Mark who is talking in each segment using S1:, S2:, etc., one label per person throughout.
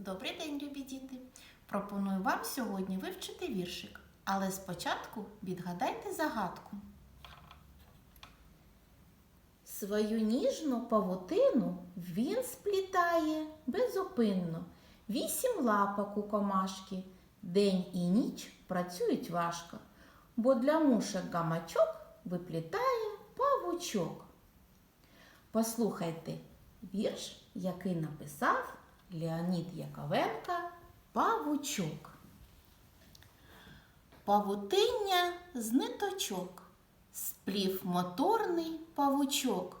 S1: Добрий день, любі діти! Пропоную вам сьогодні вивчити віршик, але спочатку відгадайте загадку. Свою ніжну павутину він сплітає безупинно. Вісім лапок у комашки, день і ніч працюють важко, бо для мушек гамачок виплітає павучок. Послухайте вірш, який написав Леонід Яковенко Павучок. Павутиння з ниточок, сплів моторний павучок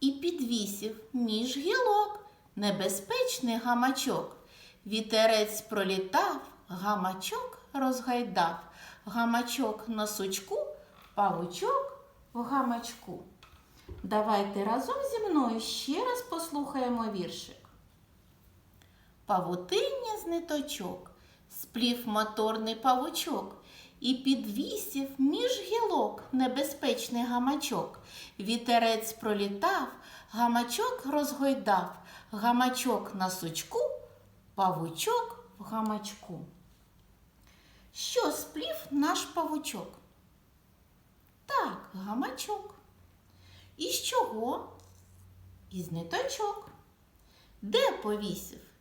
S1: і підвісів між гілок небезпечний гамачок. Вітерець пролітав, гамачок розгайдав, гамачок на сучку, павучок в гамачку. Давайте разом зі мною ще раз послухаємо віршик. Павутиння з ниточок, сплів моторний павучок і підвісів між гілок небезпечний гамачок. Вітерець пролітав, гамачок розгойдав, гамачок на сучку, павучок в гамачку. Що сплів наш павучок? Так, гамачок. Із чого? Із ниточок. Де повісив?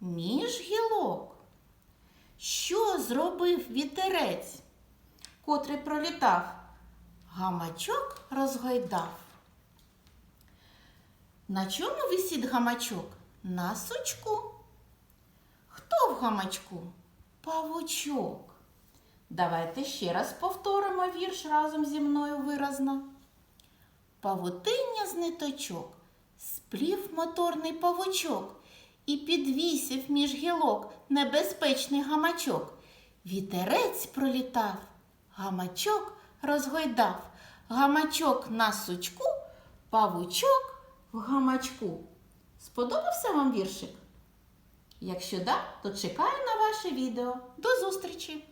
S1: Між гілок. Що зробив вітерець, котрий пролітав? Гамачок розгойдав. На чому висить гамачок? На сучку. Хто в гамачку? Павучок. Давайте ще раз повторимо вірш разом зі мною виразно. Павутиння з ниточок, сплів моторний павучок і підвісив між гілок небезпечний гамачок. Вітерець пролітав, гамачок розгойдав, гамачок на сучку, павучок в гамачку. Сподобався вам віршик? Якщо так, то чекаю на ваше відео. До зустрічі!